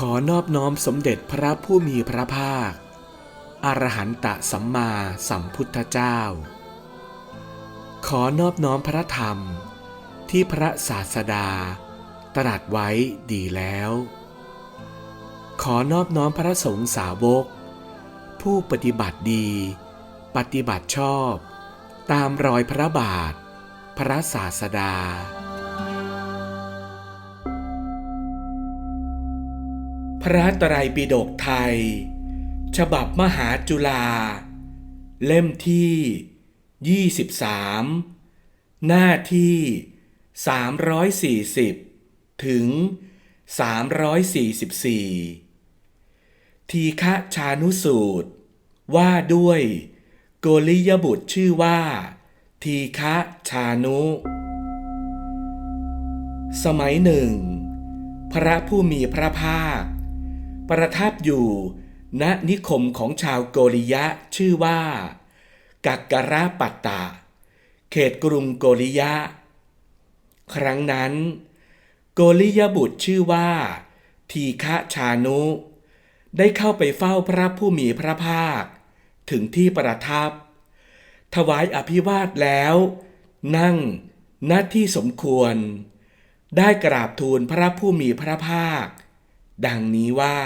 ขอนอบน้อมสมเด็จพระผู้มีพระภาค อรหันตสัมมาสัมพุทธเจ้า ขอนอบน้อมพระธรรมที่พระศาสดา ตรัสไว้ดีแล้ว ขอนอบน้อมพระสงฆ์สาวก ผู้ปฏิบัติดี ปฏิบัติชอบ ตามรอยพระบาท พระศาสดา พระไตรปิฎกไทย ฉบับมหาจุฬาเล่มที่ 23 หน้าที่ 340 ถึง 344 ทีฆะชานุสูตร ว่าด้วยโกริยบุตรชื่อว่า ทีฆะชานุ สมัยหนึ่ง พระผู้มีพระภาค ประทับอยู่ณนิคมของชาวโกริยะชื่อว่า กักกระปัตตะเขตกรุงโกริยะ ครั้งนั้น โกริยบุตรชื่อว่า ทีฆะชานุ ได้เข้าไปเฝ้าพระผู้มีพระภาค ถึงที่ประทับ ถวายอภิวาทแล้ว นั่งณที่สมควร ได้กราบทูลพระผู้มีพระภาค ดังนี้ว่า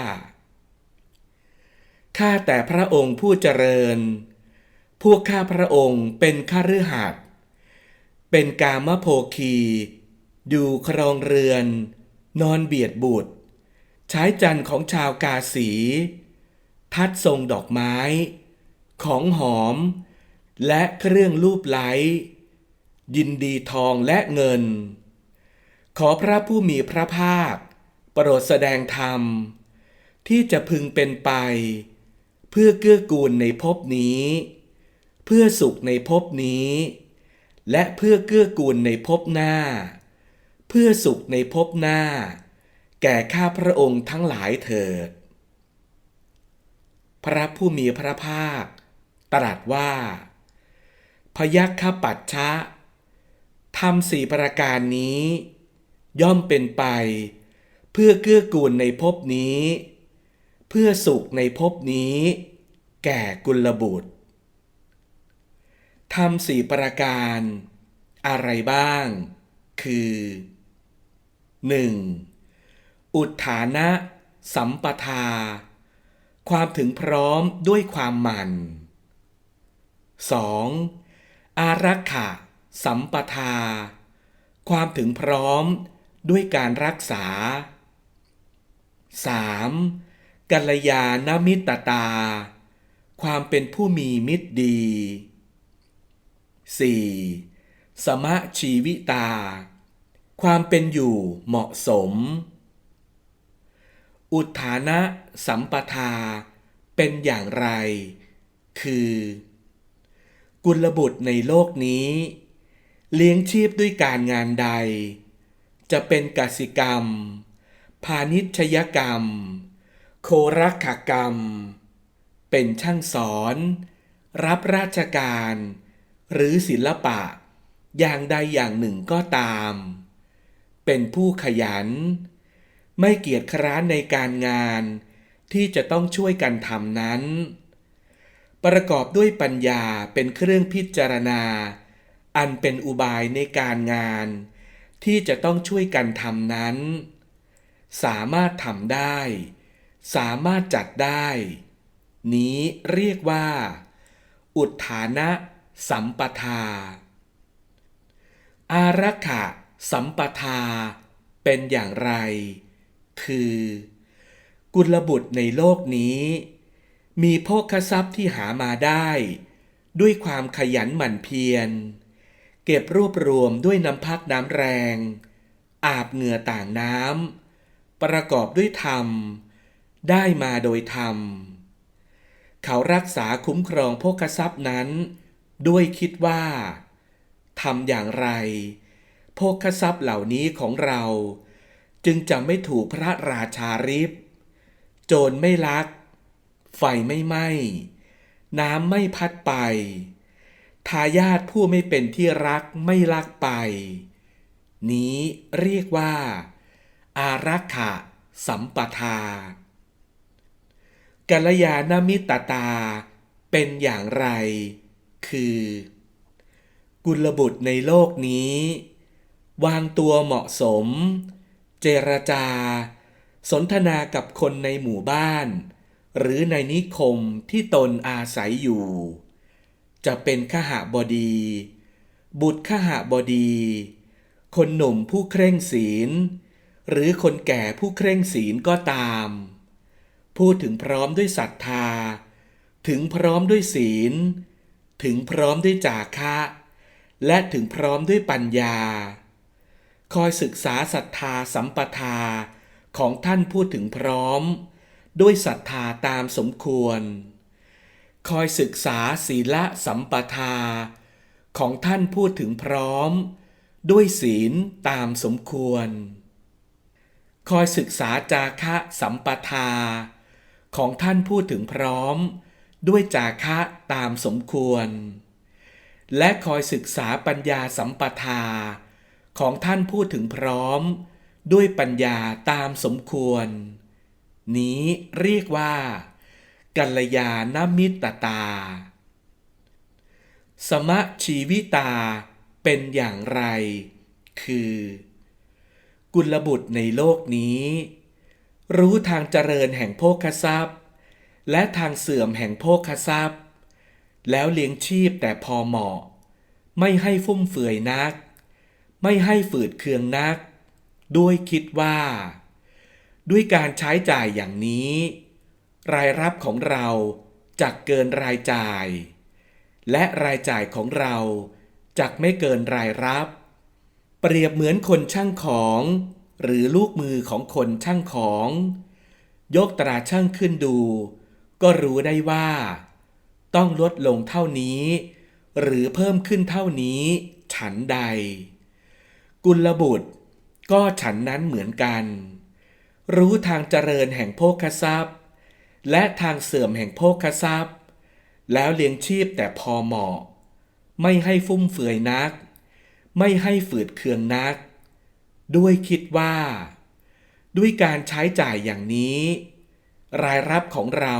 ข้าแต่พระองค์ผู้เจริญ พวกข้าพระองค์เป็นข้ารือหัดเป็นกามโภคีอยู่ครองเรือน นอนเบียดบุตร ใช้จันทร์ของชาวกาสี ทัดทรงดอกไม้ ของหอม และเครื่องลูบไล้ ยินดีทองและเงิน ขอพระผู้มีพระภาค โปรดแสดงธรรม ที่จะพึงเป็นไป เพื่อเกื้อกูลในภพนี้ เพื่อสุขในภพนี้ และเพื่อเกื้อกูลในภพหน้า เพื่อสุขในภพหน้า แก่ข้าพระองค์ทั้งหลายเถิด พระผู้มีพระภาค ตรัสว่า พยัคฆปัจฉะทำสี่ประการนี้ ย่อมเป็นไปเพื่อเกื้อกูลในภพนี้ เพื่อสุขในภพนี้ แก่กุลบุตรทำสี่ประการ อะไรบ้าง คือ 1. อุทานะ สัมปทา ความถึงพร้อมด้วยความหมั่น 2. อารักขะ สัมปทา ความถึงพร้อมด้วยการรักษา 3. กัลยาณมิตรตา ความเป็นผู้มีมิตรดี 4. สมะชีวิตา ความเป็นอยู่เหมาะสม อุทานะสัมปทา เป็นอย่างไร คือ กุลบุตรในโลกนี้ เลี้ยงชีพด้วยการงานใด จะเป็นกสิกรรม พาณิชยกรรม โครักขกรรม เป็นช่างสอน รับราชการ หรือศิลปะ อย่างใดอย่างหนึ่งก็ตาม เป็นผู้ขยัน ไม่เกียจคร้านในการงานที่จะต้องช่วยกันทำนั้น ประกอบด้วยปัญญาเป็นเครื่องพิจารณา อันเป็นอุบายในการงาน ที่จะต้องช่วยกันทำนั้น สามารถทำได้ สามารถจัดได้ นี้เรียกว่า อุทานะสัมปทา อารักขะสัมปทา เป็นอย่างไร คือ กุลบุตรในโลกนี้ มีโภคทรัพย์ที่หามาได้ ด้วยความขยันหมั่นเพียร เก็บรวบรวมด้วยน้ำพักน้ำแรง อาบเหงื่อต่างน้ำ ประกอบด้วยธรรม ได้มาโดยธรรม เขารักษาคุ้มครองโภคทรัพย์นั้น ด้วยคิดว่าทำอย่างไร โภคทรัพย์เหล่านี้ของเรา จึงจะไม่ถูกพระราชาริบ โจรไม่ลัก ไฟไม่ไหม้น้ำไม่พัดไป ทายาทผู้ไม่เป็นที่รักไม่ลักไป นี้เรียกว่า อารักขะสัมปทากัลยาณมิตรตา เป็นอย่างไร คือ กุลบุตรในโลกนี้ วางตัวเหมาะสม เจรจา สนทนากับคนในหมู่บ้าน หรือในนิคมที่ตนอาศัยอยู่ จะเป็นขหาบดี บุตรขหาบดี คนหนุ่มผู้เคร่งศีล หรือคนแก่ผู้เคร่งศีลก็ตาม พูดถึงพร้อมด้วยศรัทธา ถึงพร้อมด้วยศีล ถึงพร้อมด้วยจาคะ และถึงพร้อมด้วยปัญญา คอยศึกษาศรัทธาสัมปทาของท่านพูดถึงพร้อม ด้วยศรัทธาตามสมควร คอยศึกษาศีละสัมปทา ของท่านพูดถึงพร้อม ด้วยศีลตามสมควร คอยศึกษาจาคะสัมปทา ของท่านพูดถึงพร้อม ด้วยจาคะตามสมควร และคอยศึกษาปัญญาสัมปทา ของท่านพูดถึงพร้อม ด้วยปัญญาตามสมควร นี้เรียกว่า กัลยาณมิตรตา สมะชีวิตาเป็นอย่างไร คือ กุลบุตรในโลกนี้ รู้ทางเจริญแห่งโภคทรัพย์ และทางเสื่อมแห่งโภคทรัพย์ แล้วเลี้ยงชีพแต่พอเหมาะ ไม่ให้ฟุ่มเฟือยนัก ไม่ให้ฝืดเคืองนัก ด้วยคิดว่า ด้วยการใช้จ่ายอย่างนี้ รายรับของเราจะเกินรายจ่าย และรายจ่ายของเราจะไม่เกินรายรับ เปรียบเหมือนคนช่างของ หรือลูกมือของคนช่างของ ยกตราช่างขึ้นดู ก็รู้ได้ว่า ต้องลดลงเท่านี้ หรือเพิ่มขึ้นเท่านี้ ฉันใด กุลบุตร ก็ฉันนั้นเหมือนกัน รู้ทางเจริญแห่งโภคทรัพย์ และทางเสื่อมแห่งโภคทรัพย์ แล้วเลี้ยงชีพแต่พอเหมาะ ไม่ให้ฟุ่มเฟือยนัก ไม่ให้ฝืดเคืองนัก ด้วยคิดว่า ด้วยการใช้จ่ายอย่างนี้ รายรับของเรา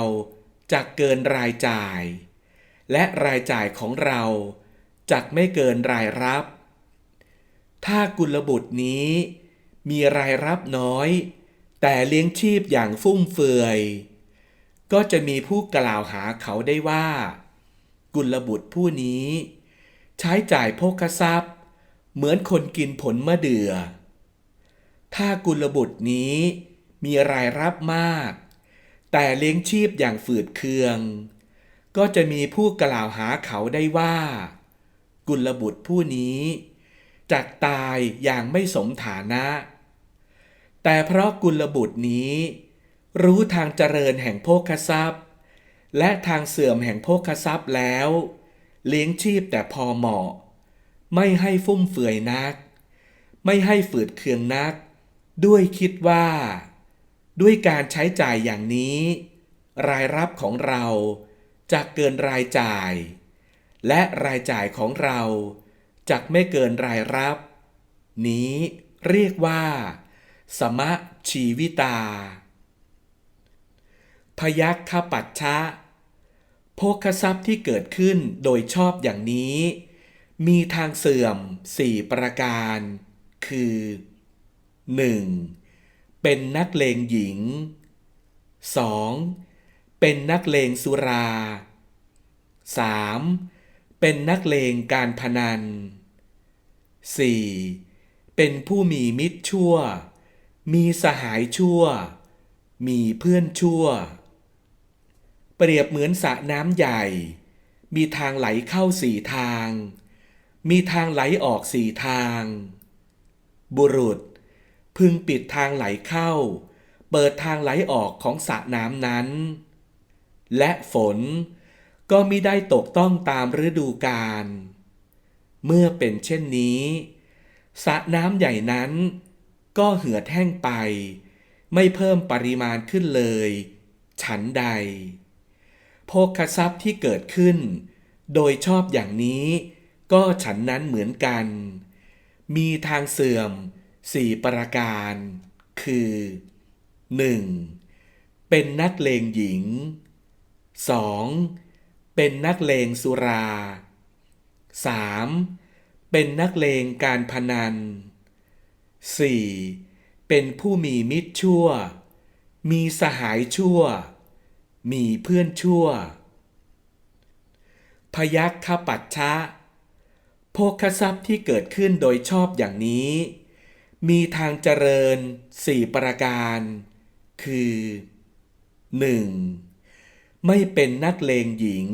จะเกินรายจ่าย และรายจ่ายของเราจะไม่เกินรายรับ ถ้ากุลบุตรนี้มีรายรับน้อย แต่เลี้ยงชีพอย่างฟุ่มเฟือย ก็จะมีผู้กล่าวหาเขาได้ว่า กุลบุตรผู้นี้ ใช้จ่ายโภคทรัพย์ เหมือนคนกินผลมะเดื่อ ถ้ากุลบุตรนี้มีรายรับมาก แต่เลี้ยงชีพอย่างฝืดเคือง ก็จะมีผู้กล่าวหาเขาได้ว่า กุลบุตรผู้นี้จักตายอย่างไม่สมฐานะ แต่เพราะกุลบุตรนี้ รู้ทางเจริญแห่งโภคทรัพย์ และทางเสื่อมแห่งโภคทรัพย์แล้ว เลี้ยงชีพแต่พอเหมาะ ไม่ให้ฟุ่มเฟือยนัก ไม่ให้ฝืดเคืองนัก ด้วยคิดว่า ด้วยการใช้จ่ายอย่างนี้ รายรับของเราจะเกินรายจ่าย และรายจ่ายของเราจะไม่เกินรายรับ นี้เรียกว่า สมะชีวิตา พยัคฆปัจฉะโภคทรัพย์ที่เกิดขึ้นโดยชอบอย่างนี้ มีทางเสื่อมสี่ประการ คือ 1. เป็นนักเลงหญิง 2. เป็นนักเลงสุรา 3. เป็นนักเลงการพนัน 4. เป็นผู้มีมิตรชั่ว มีสหายชั่ว มีเพื่อนชั่ว เปรียบเหมือนสระน้ำใหญ่ มีทางไหลเข้าสี่ทาง มีทางไหลออกสี่ทาง บุรุษ พึงปิดทางไหลเข้า เปิดทางไหลออกของสระน้ำนั้น และฝนก็มิได้ตกต้องตามฤดูกาล เมื่อเป็นเช่นนี้สระน้ำใหญ่นั้นก็เหือดแห้งไป ไม่เพิ่มปริมาณขึ้นเลย ฉันใด โภคทรัพย์ที่เกิดขึ้น โดยชอบอย่างนี้ ก็ฉันนั้นเหมือนกัน มีทางเสื่อมสี่ประการ คือ 1. เป็นนักเลงหญิง 2. เป็นนักเลงสุรา 3. เป็นนักเลงการพนัน 4. เป็นผู้มีมิตรชั่ว มีสหายชั่ว มีเพื่อนชั่ว พยัคฆปัจฉะ โภคทรัพย์ที่เกิดขึ้นโดยชอบอย่างนี้ มีทางเจริญสี่ประการ คือ 1. ไม่เป็นนักเลงหญิง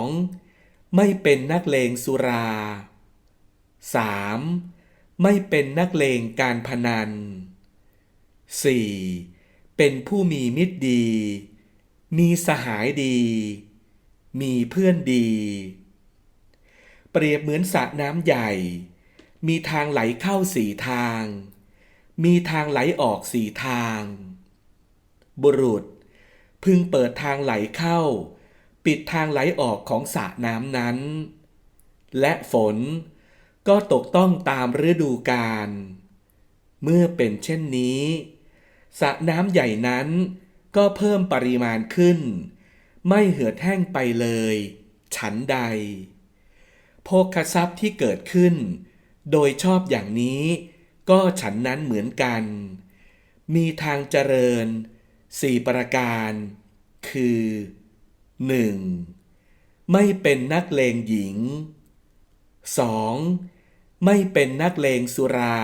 2. ไม่เป็นนักเลงสุรา 3. ไม่เป็นนักเลงการพนัน 4. เป็นผู้มีมิตรดี มีสหายดี มีเพื่อนดี รียบเหมือนสระน้ำใหญ่ มีทางไหลเข้าสี่ทาง มีทางไหลออกสี่ทาง บุรุษ พึงเปิดทางไหลเข้า ปิดทางไหลออกของสระน้ำนั้น และฝนก็ตกต้องตามฤดูกาล เมื่อเป็นเช่นนี้สระน้ำใหญ่นั้นก็เพิ่มปริมาณขึ้น ไม่เหือดแห้งไปเลย ฉันใด โภคทรัพย์ที่เกิดขึ้น โดยชอบอย่างนี้ก็ฉันนั้นเหมือนกัน มีทางเจริญสี่ประการ คือ 1. ไม่เป็นนักเลงหญิง 2. ไม่เป็นนักเลงสุรา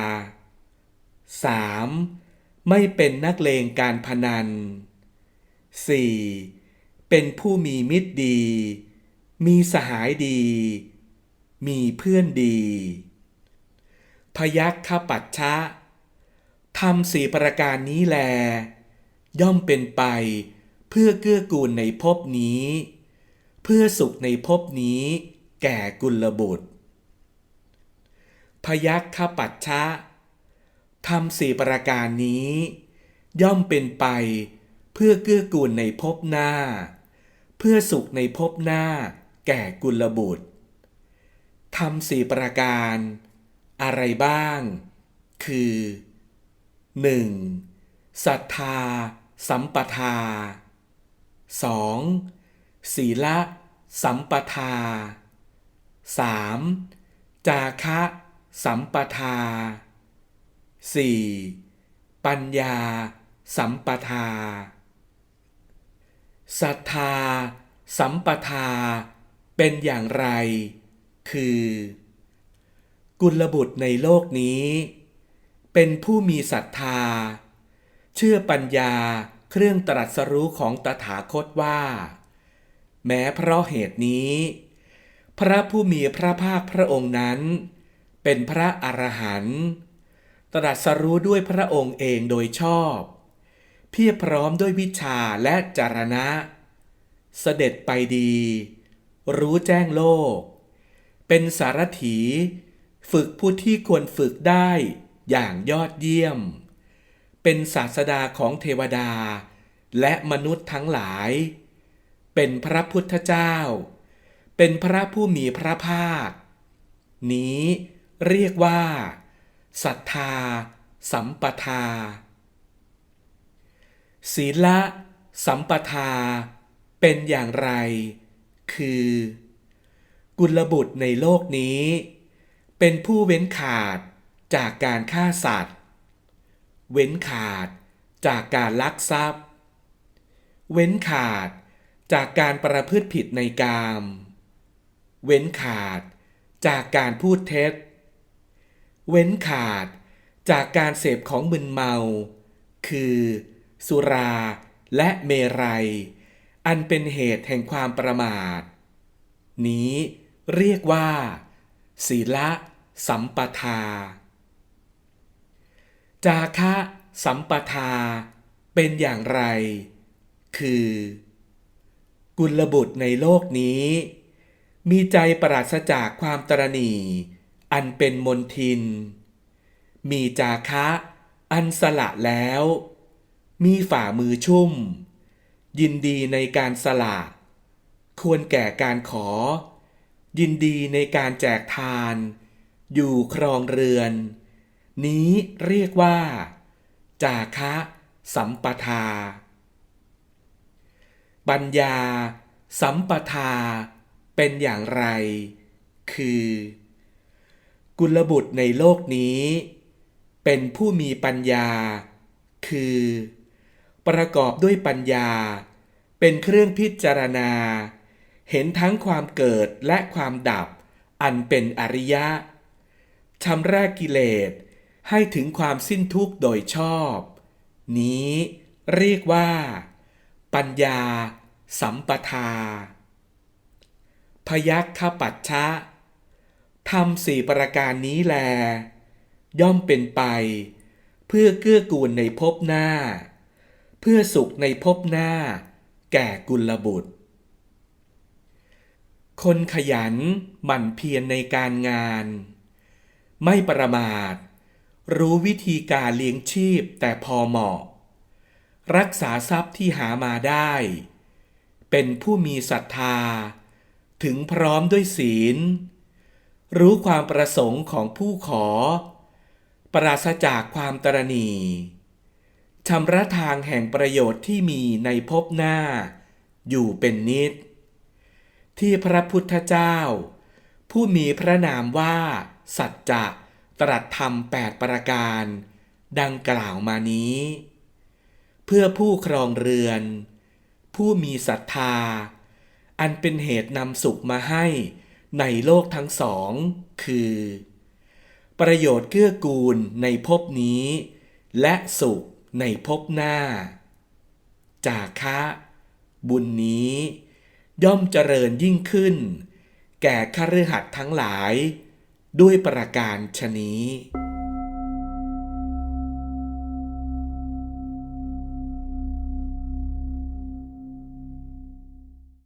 3. ไม่เป็นนักเลงการพนัน 4. เป็นผู้มีมิตรดี มีสหายดี มีเพื่อนดี พยัคฆปัจฉะทำสี่ประการนี้แล ย่อมเป็นไป เพื่อเกื้อกูลในภพนี้ เพื่อสุขในภพนี้ แก่กุลบุตร พยัคฆปัจฉะทำสี่ประการนี้ ย่อมเป็นไป เพื่อเกื้อกูลในภพหน้า เพื่อสุขในภพหน้า แก่กุลบุตร ทำสี่ประการ อะไรบ้าง คือ 1. ศรัทธา สัมปทา 2. ศีละ สัมปทา 3. จาคะ สัมปทา 4. ปัญญา สัมปทาศรัทธา สัมปทา เป็นอย่างไร คือ กุลบุตรในโลกนี้ เป็นผู้มีศรัทธา เชื่อปัญญาเครื่องตรัสรู้ของตถาคตว่า แม้เพราะเหตุนี้ พระผู้มีพระภาคพระองค์นั้น เป็นพระอรหันต์ตรัสรู้ด้วยพระองค์เองโดยชอบเพียบพร้อมด้วยวิชาและจารณะ เสด็จไปดี รู้แจ้งโลก เป็นสารถี ฝึกผู้ที่ควรฝึกได้อย่างยอดเยี่ยม เป็นศาสดาของเทวดา และมนุษย์ทั้งหลาย เป็นพระพุทธเจ้า เป็นพระผู้มีพระภาค นี้เรียกว่าศรัทธา สัมปทา ศีละ สัมปทา เป็นอย่างไร คือ กุลบุตรในโลกนี้ เป็นผู้เว้นขาดจากการฆ่าสัตว์ เว้นขาดจากการลักทรัพย์ เว้นขาดจากการประพฤติผิดในกาม เว้นขาดจากการพูดเท็จ เว้นขาดจากการเสพของมึนเมา คือ สุราและเมรัย อันเป็นเหตุแห่งความประมาท นี้ เรียกว่า ศีละสัมปทา จาคะสัมปทาเป็นอย่างไร คือ กุลบุตรในโลกนี้ มีใจปราศจากความตรณีอันเป็นมนทิน มีจาคะอันสละแล้ว มีฝ่ามือชุ่ม ยินดีในการสละ ควรแก่การขอ ยินดีในการแจกทาน อยู่ครองเรือน นี้เรียกว่า จาคะสัมปทา ปัญญา สัมปทา เป็นอย่างไร คือ กุลบุตรในโลกนี้ เป็นผู้มีปัญญา คือ ประกอบด้วยปัญญา เป็นเครื่องพิจารณา เห็นทั้งความเกิดและความดับ อันเป็นอริยะชำระกิเลสให้ถึงความสิ้นทุกข์โดยชอบ นี้เรียกว่า ปัญญา สัมปทา พยัคฆปัจฉะทำสี่ประการนี้แล ย่อมเป็นไป เพื่อเกื้อกูลในภพหน้า เพื่อสุขในภพหน้า แก่กุลบุตร คนขยันหมั่นเพียรในการงาน ไม่ประมาท รู้วิธีการเลี้ยงชีพแต่พอเหมาะ รักษาทรัพย์ที่หามาได้ เป็นผู้มีศรัทธา ถึงพร้อมด้วยศีล รู้ความประสงค์ของผู้ขอ ปราศจากความตรณีชำระทางแห่งประโยชน์ที่มีในภพหน้า อยู่เป็นนิด ที่พระพุทธเจ้า ผู้มีพระนามว่า สัจจะตรัสธรรมแปดประการ ดังกล่าวมานี้ เพื่อผู้ครองเรือน ผู้มีศรัทธา อันเป็นเหตุนำสุขมาให้ในโลกทั้งสอง คือ ประโยชน์เกื้อกูลในภพนี้ และสุขในภพหน้า จากคะ บุญนี้ ย่อมเจริญยิ่งขึ้น แก่คฤหัสถ์ทั้งหลาย ด้วยประการชนี้